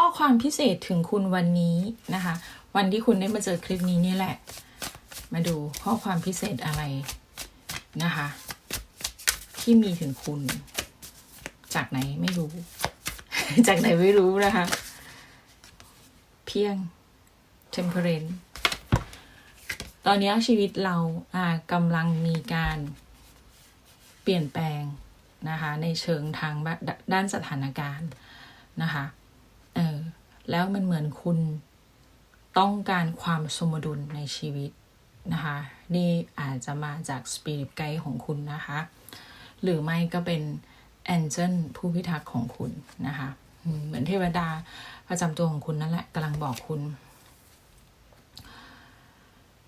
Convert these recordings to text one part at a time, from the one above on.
ข้อความพิเศษถึงคุณวันนี้นะคะ วันที่คุณได้มาเจอคลิปนี้นี่แหละ มาดูข้อความพิเศษอะไรนะคะ ที่มีถึงคุณ จากไหนไม่รู้ จากไหนไม่รู้นะคะ เพียง temperance ตอนนี้ชีวิตเราอ่ากำลังมีการเปลี่ยนแปลงนะคะ ในเชิงทางด้านสถานการณ์นะคะ เออแล้วมันเหมือนคุณต้องการความสมดุลในชีวิตนะคะ นี่อาจจะมาจากสปิริตไกด์ของคุณนะคะ หรือไม่ก็เป็นแองเจิลผู้พิทักษ์ของคุณนะคะ เหมือนเทวดาประจำตัวของคุณนั่นแหละกำลังบอกคุณ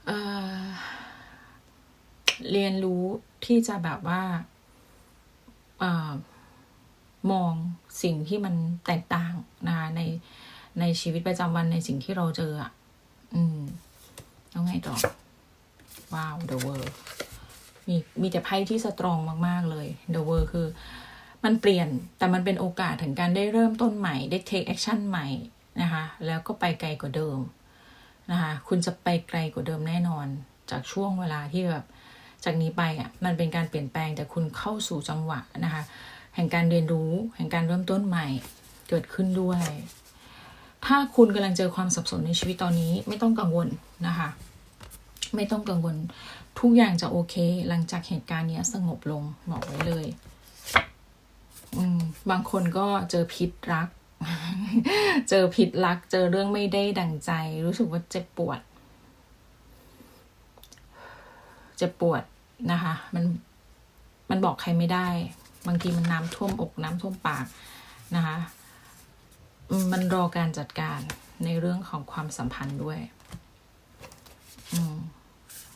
เเรียนรู้ที่จะแบบว่าเอ่อ มองสิ่งที่มันแตกต่างนะคะในในชีวิตประจำวันในสิ่งที่เราเจออะ อืมแล้วไงต่อ ว้าว The World มีมีแต่ไพ่ที่สตรองมาก ๆ เลย The World คือ มันเปลี่ยนแต่มันเป็นโอกาสถึงการได้เริ่มต้นใหม่ ได้ take action ใหม่นะคะ แล้วก็ไปไกลกว่าเดิมนะคะ คุณจะไปไกลกว่าเดิมแน่นอน จากช่วงเวลาที่แบบจากนี้ไปอะ มันเป็นการเปลี่ยนแปลงแต่คุณเข้าสู่จังหวะนะคะ แห่งการเรียนรู้แห่งการเริ่มต้นใหม่เกิดขึ้นด้วย ถ้าคุณกำลังเจอความสับสนในชีวิตตอนนี้ไม่ต้องกังวลนะคะ ไม่ต้องกังวลทุกอย่างจะโอเค หลังจากเหตุการณ์นี้สงบลงบอกไว้เลยบางคนก็เจอพิษรัก เจอผิดรัก เจอเรื่องไม่ได้ดังใจ รู้สึกว่าเจ็บปวด เจ็บปวดนะคะ มันมันบอกใครไม่ได้ บางทีมันน้ำท่วมอกน้ำท่วมปากนะคะ มันรอการจัดการในเรื่องของความสัมพันธ์ด้วย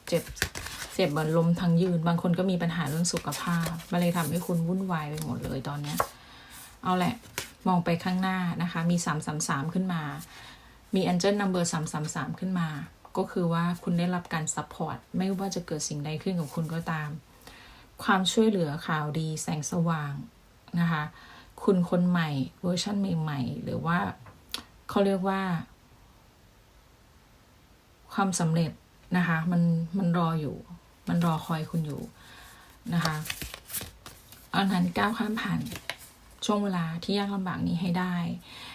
เจ็บเจ็บเหมือนลมทางยืน บางคนก็มีปัญหาเรื่องสุขภาพมันเลยทำให้คุณวุ่นวายไปหมดเลยตอนเนี้ย เอาแหละ มองไปข้างหน้านะคะ มีสามสามสามขึ้นมา มี Angel Number สามสามสามขึ้นมา ก็คือว่าคุณได้รับการซัพพอร์ต ไม่ว่าจะเกิดสิ่งใดขึ้นกับคุณก็ตาม ความช่วยเหลือข่าวดีแสงสว่างนะคะ คุณคนใหม่เวอร์ชันใหม่ ๆ หรือว่าเขาเรียกว่า ความสำเร็จนะคะ มันมันรออยู่ มันรอคอยคุณอยู่นะคะอันนั้นก้าวข้ามผ่านช่วงเวลาที่ยากลำบากนี้ให้ได้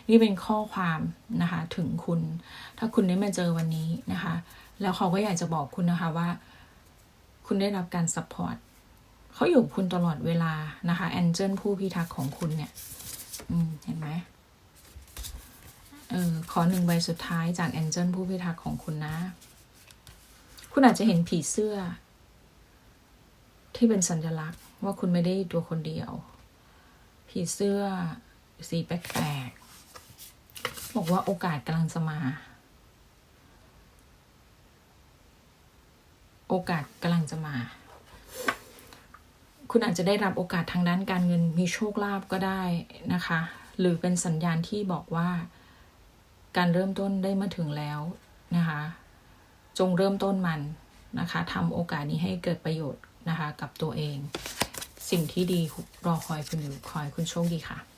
นี่เป็นข้อความนะคะถึงคุณ ถ้าคุณได้มาเจอวันนี้นะคะ แล้วเขาก็อยากจะบอกคุณนะคะว่า คุณได้รับการซัพพอร์ต เขาอยู่คุณตลอดเวลานะคะแอนเจิลผู้พิทักษ์ของคุณเนี่ย อืม เห็นไหมเออขอหนึ่งใบสุดท้ายจากแอนเจิลผู้พิทักษ์ของคุณนะ คุณอาจจะเห็นผีเสื้อ ที่เป็นสัญลักษณ์ ว่าคุณไม่ได้ตัวคนเดียว ผีเสื้อสีแปลกๆบอกว่าโอกาสกำลังจะมา โอกาสกำลังจะมา คุณอาจจะได้รับโอกาสทางด้านการเงินมีโชคลาภก็ได้นะคะ หรือเป็นสัญญาณที่บอกว่า การเริ่มต้นได้มาถึงแล้วนะคะ จงเริ่มต้นมันนะคะทำโอกาสนี้ให้เกิดประโยชน์นะคะ กับตัวเอง สิ่งที่ดีรอคอยคุณอยู่คอยคุณโชคดีค่ะ